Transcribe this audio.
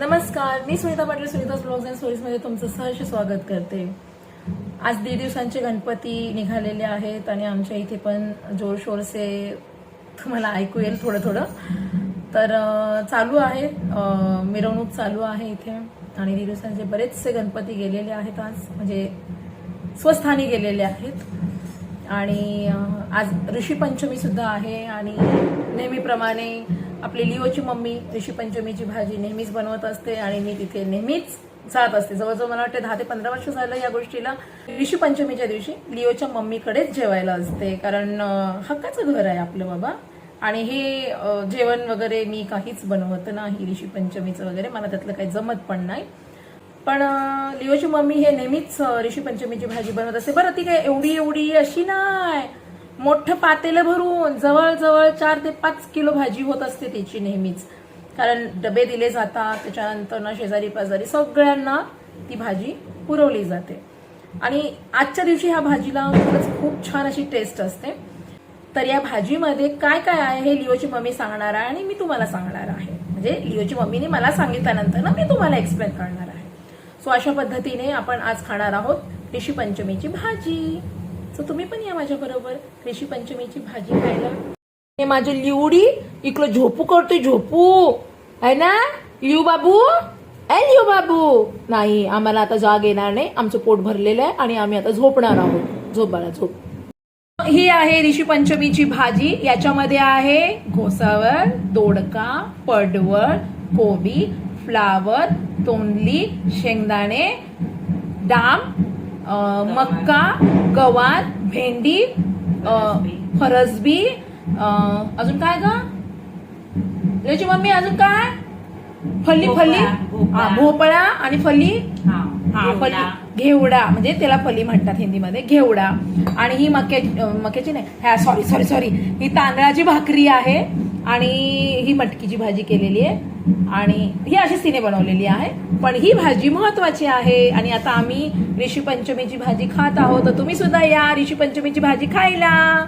नमस्कार मी Sunita Patil Sunita blogs and स्टोरीजमध्ये तुमचं सहर्ष स्वागत करते. आज दीड दिवसांचे गणपती निघालेले आहेत आणि आमच्या इथे पण जोरशोरसे तुम्हाला ऐकू येईल थोडं थोडं तर चालू आहे मिरवणूक चालू आहे इथे. आणि दीड दिवसांचे बरेचसे गणपती गेलेले आहेत आज म्हणजे स्वस्थानी गेलेले आहेत. आणि आज ऋषी पंचमीसुद्धा आहे आणि नेहमीप्रमाणे आपली लिओची मम्मी ऋषी पंचमीची भाजी नेहमीच बनवत असते आणि मी तिथे नेहमीच जात असते. जवळजवळ मला वाटते दहा ते पंधरा वर्ष झालं या गोष्टीला. ऋषी पंचमीच्या दिवशी लिओच्या मम्मीकडेच जेवायला असते. कारण हक्काचं घर आहे आपलं बाबा. आणि हे जेवण वगैरे मी काहीच बनवत नाही. ऋषी पंचमीचं वगैरे मला त्यातलं काही जमत पण नाही. पण लिओची मम्मी हे नेहमीच ऋषी पंचमीची भाजी बनवत असते. बरं ती काय एवढी एवढी अशी नाही. मोठं पातेलं भरून जवळजवळ चार ते पाच किलो भाजी होत असते त्याची नेहमीच. कारण डबे दिले जातात त्याच्यानंतर ना शेजारी पाजारी सगळ्यांना ती भाजी पुरवली जाते. आणि आजच्या दिवशी ह्या भाजीला खरंच खूप छान अशी टेस्ट असते. तर या भाजीमध्ये काय काय आहे हे लिओची मम्मी सांगणार आहे आणि मी तुम्हाला सांगणार आहे. म्हणजे लिओची मम्मीने मला सांगितल्यानंतर ना मी तुम्हाला एक्सप्लेन करणार आहे. सो अशा पद्धतीने आपण आज खाणार आहोत ऋषी पंचमीची भाजी. सो तुम्ही पण या माझ्याबरोबर कृषी पंचमीची भाजी खायला. हे माझे लिवडी इकडं झोपू करतोय झोपू. आहे ना? लिऊ बाबू? ए लिव बाबू? नाही आम्हाला आता जाग येणार नाही. आमचं पोट भरलेलं आहे आणि आम्ही आता झोपणार आहोत. झोप बाळा झोप. ही आहे ऋषी पंचमीची भाजी. याच्यामध्ये आहे घोसावर दोडका पडवळ कोबी फ्लावर तोंडली शेंगदाणे डाम मक्का गवार भेंडी फरसबी अजून काय ग? याची मम्मी अजून काय? फल्ली फल्ली? भोपळा, हा, भोपळा आणि फल्ली? हा हा फली घेवडा. म्हणजे त्याला फली म्हणतात हिंदीमध्ये घेवडा. आणि ही मक्या मक्याची नाही सॉरी सॉरी सॉरी ही तांदळाची भाकरी आहे. आणि ही मटकीची भाजी केलेली आहे. आणि ही अशीच तिने बनवलेली आहे. पण ही भाजी महत्वाची आहे. आणि आता आम्ही ऋषी पंचमीची भाजी खात आहोत. तर तुम्ही सुद्धा या ऋषी पंचमीची भाजी खायला.